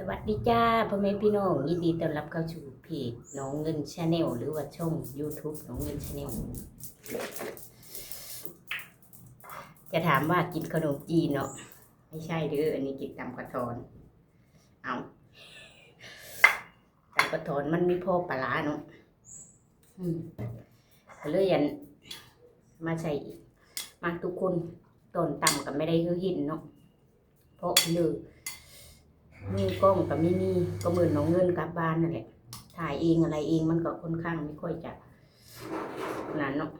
สวัสดีจ้าพ่อแม่พี่น้องยินดีต้อนรับเข้าสู่เพจน้องเงินชาแนลหรือว่าช่อง YouTube น้องเงินชาแนลจะถามว่ากินขนมจีนเนาะไม่ใช่เด้ออันนี้กินตำกระทอนเอาตำกระทอนมันมีพ่อปลาเนาะอืมเลยยันมาใส่มาทุกคนต้นต่ำกับไม่ได้คือหินเนาะเพราะเลย มีกล้องกับไม่มีก็เหมือนน้องเงินกลับบ้านนั่นแหละ ถ่ายเองอะไรเองมันก็ค่อนข้างไม่ค่อยจะนั้นเนาะ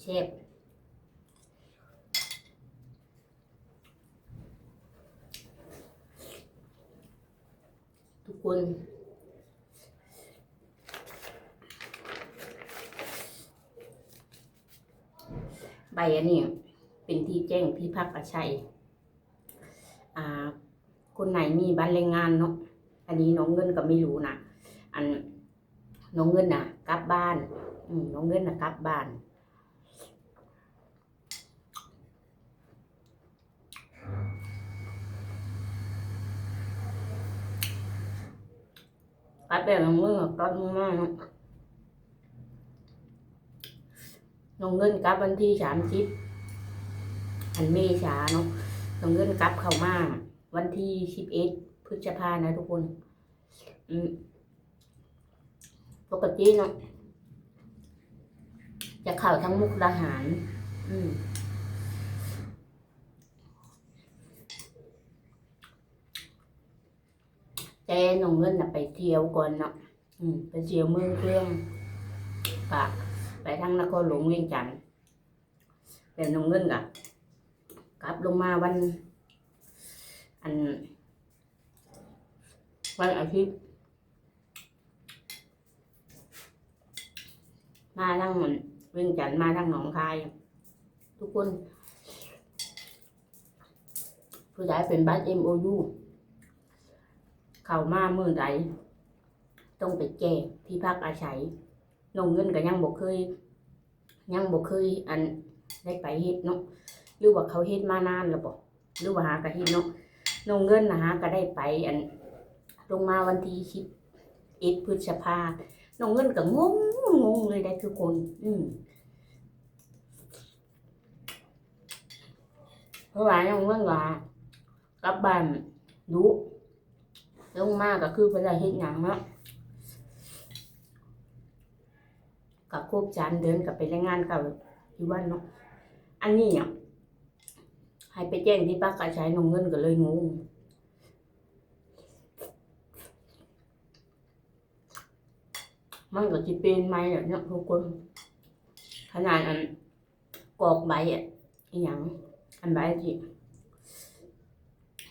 เชฟทุกคน ใบอันนี้เป็นที่แจ้งที่พักอาศัยอ่า คนไหนมีบ้านแรงงานเนาะอันนี้น้องเงินก็ไม่รู้นะอันน้องเงินน่ะกลับบ้าน อืมน้องเงินน่ะกลับบ้านกลับแบบน้องเงินก็กลับมากเน้องเงินกลับวันที่สามสิบอันเมษาเนาะน้องเงินกลับเข้ามาวันที่สิบเอ็ดพฤษภานะทุกคนปกติเนาะจะเข้าทั้งมุกดาหาร อืมแต่น้องเงินน่ะไปเที่ยวก่อนเนาะ อืม ไปเที่ยวเมืองเครื่องปะ ไปทางนครหลวงเวียงจันทร์แต่น้องเงินกะกลับลงมาวัน อัน วันอาทิตย์มาทางเวียงจันทร์มาทางหนองคาย ทุกคน ผู้ใดเป็นบัตร MOU เข้ามาเมื่อใดต้องไปแจ้งที่พักอาศัย น้องเงินก็ยังบ่เคย ยังบ่เคยอันได้ไปเฮ็ดเนาะหรือว่าเขาเฮ็ดมานานแล้วบ่หรือว่าหากะเฮ็ดเนาะน้องเงินนะฮะก็ได้ไปอันลงมาวันที่สิบเอ็ดพฤษภาน้องเงินก็งงงงเลยได้ทุกคน อืมเพราะว่าน้องเงินว่ากลับบ้านดุลงมาก็คือเพิ่นได้เฮ็ดหยังเนาะ กับครบจานเดินกับไปแรงงานกับที่วันเนาะอันนี้อะให้ไปแจ้งที่ป้ากาใช้นงเงินก็เลยงงมันก็จะเป็นไหมอะเนี่ยทุกคนขนาดอันกอกใบอะอหย่างอันใบจิ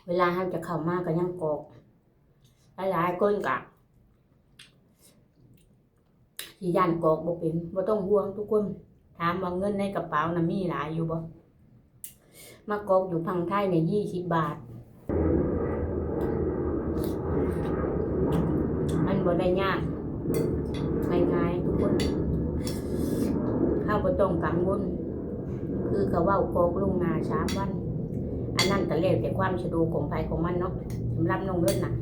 เวลาห้ามจะเข้ามากก็ยังกอกหลายๆคนกะ ที่ย่านกอกบ่เป็นบ่ต้องห่วงทุกคน ถามว่าเงินในกระเป๋าน่ะมีหลายอยู่บ่มากอกอยู่พังไทยเนี่ยยี่สิบบาท มันบ่ได้ยากง่ายๆทุกคนข้าวบ่ต้องกังวลคือก็เว้ากอกลงนาสามวันอันนั้นก็แล้วแต่ความสะดวกของไผของมันเนาะสำหรับน้องเลิศน่ะ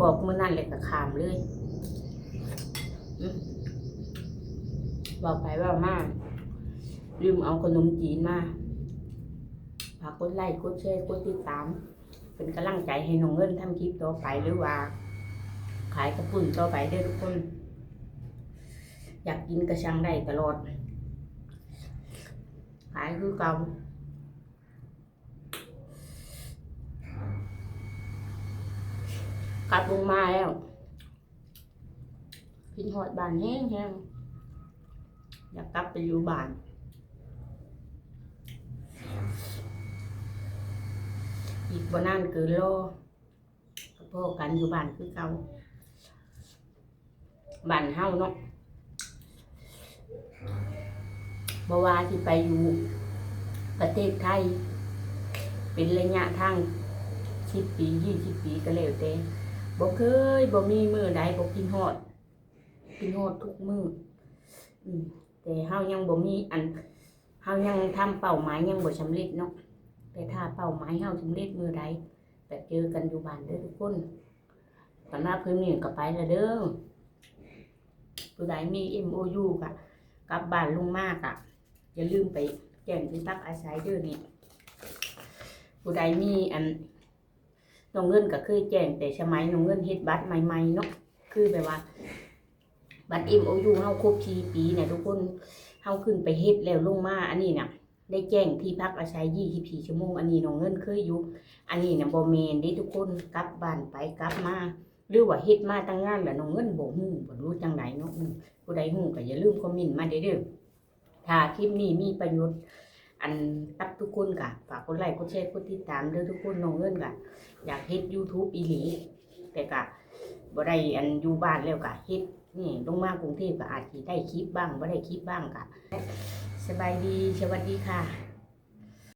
กอกมื้อนั้นแหละก็ขามเลยอื บอกไปว่ามาลืมเอาขนมจีนมาฝากกดไลค์กดแชร์กดติดตาม เป็นกำลังใจให้น้องเงินทำคลิปต่อไปหรือว่า ขายกระปุ่นต่อไปเด้ทุกคน อยากกินกระชังได้ตลอด ขายคือเก่ากลับลงมาแล้วกินหอดบานแห้งๆ อยากกลับไปอยู่บ้านอีกบ่นานเกินโลก็พอกันอยู่บ้านคือเก่าบ้านเฮาเนาะบ่ว่าที่ไปอยู่ประเทศไทย เป็นระยะทางสิบปียี่สิบปีก็แล้วแต่บ่เคยบ่มีมือใดบ่กินฮอดกินฮอดทุกมืออืม แต่เฮายังบ่มีอันเฮายังทำเป้าหมายยังบ่สำเร็จเนาะแต่ถ้าเป้าหมายเฮาสำเร็จมื้อใดก็เจอกันอยู่บ้านเด้อทุกคนตอนหน้าเพิ่นนี่ก็ไปแล้วเด้อผู้ใดมี MOU ก็กลับบ้านลุงมากอะอย่าลืมไปแจ้งที่พักอาศัยเด้อนี่ผู้ใดมีอันน้องเงินก็เคยแจ้งแต่สมัยน้องเงินเฮ็ดบัตรใหม่ๆเนาะคือแบบว่า บัตร MOU เฮาครบทีปีเนี่ยทุกคนเฮาขึ้นไปเฮ็ดแล้วลงมาอันนี้น่ะ ได้แจ้งที่พักอาศัย24ชั่วโมงอันนี้น้องเงินเคยอยู่อันนี้น่ะบ่แม่นเด้ทุกคนกลับบ้านไปกลับมาหรือว่าเฮ็ดมาตั้งงานแล้วน้องเงินบ่ฮู้บ่รู้จังไดเนาะผู้ใดฮู้ก็อย่าลืมคอมเมนต์มาเด้อเด้อถ้าคลิปนี้มีประโยชน์อันกับทุกคนก็ฝากกดไลค์กดแชร์กดติดตามเด้อทุกคนน้องเงินก็อยากเฮ็ด YouTube อีหลีแต่ก็บ่ได้อันอยู่บ้านแล้วก็เฮ็ด นี่ลงมากรุงเทพก็อาจจะได้คลิปบ้างไม่ได้คลิปบ้างก็สบายดีสวัสดีค่ะ